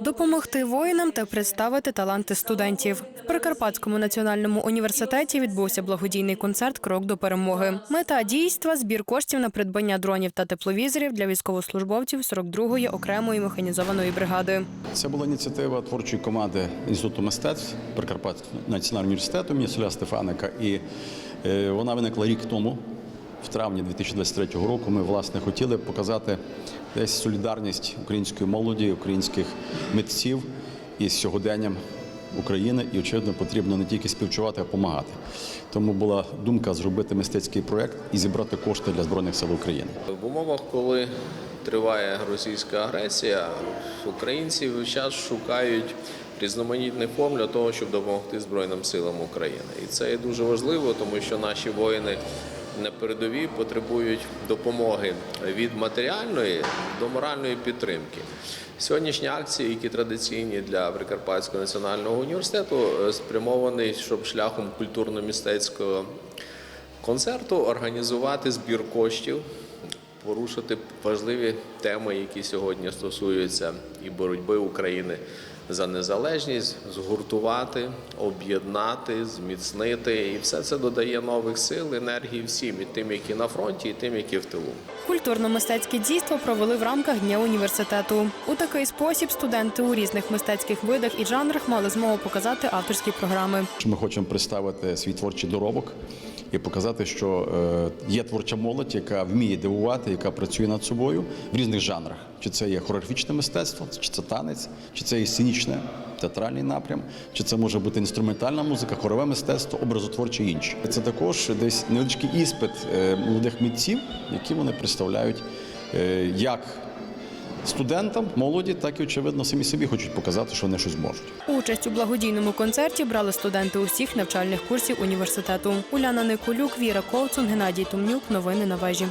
допомогти воїнам та представити таланти студентів. В Прикарпатському національному університеті відбувся благодійний концерт Крок до перемоги. Мета дійства збір коштів на придбання дронів та тепловізорів для військовослужбовців 42-ї окремої механізованої бригади. Це була ініціатива творчої команди Інституту мистецтв Прикарпатського національного університету імені Стефаника. І е, вона виникла рік тому, в травні 2023 року. Ми власне хотіли показати десь солідарність української молоді, українських митців із сьогоденням України. І, очевидно, потрібно не тільки співчувати, а допомагати. Тому була думка зробити мистецький проєкт і зібрати кошти для Збройних сил України. В умовах, коли триває російська агресія, українці час шукають різноманітних форм для того, щоб допомогти Збройним силам України. І це є дуже важливо, тому що наші воїни на передовій потребують допомоги від матеріальної до моральної підтримки. Сьогоднішні акції, які традиційні для Прикарпатського національного університету, е, спрямовані, щоб шляхом культурно-містецького концерту організувати збір коштів, порушити важливі теми, які сьогодні стосуються і боротьби України за незалежність, згуртувати, об'єднати, зміцнити. І все це додає нових сил, енергії всім, і тим, які на фронті, і тим, які в тилу. Культурно-мистецьке дійство провели в рамках Дня університету. У такий спосіб студенти у різних мистецьких видах і жанрах мали змогу показати авторські програми. Ми хочемо представити свій творчий доробок і показати, що е, є творча молодь, яка вміє дивувати, яка працює над собою в різних жанрах. Чи це є хореографічне мистецтво, чи це танець, чи це є сценічне, театральний напрям, чи це може бути інструментальна музика, хорове мистецтво, образотворче і інше. Це також десь невеличкий іспит е, молодих митців, які вони представляють е, як студентам, молоді, так і очевидно самі собі хочуть показати, що вони щось можуть. Участь у благодійному концерті брали студенти усіх навчальних курсів університету. Уляна Николюк, Віра Ковцун, Геннадій Тумнюк. Новини на вежі.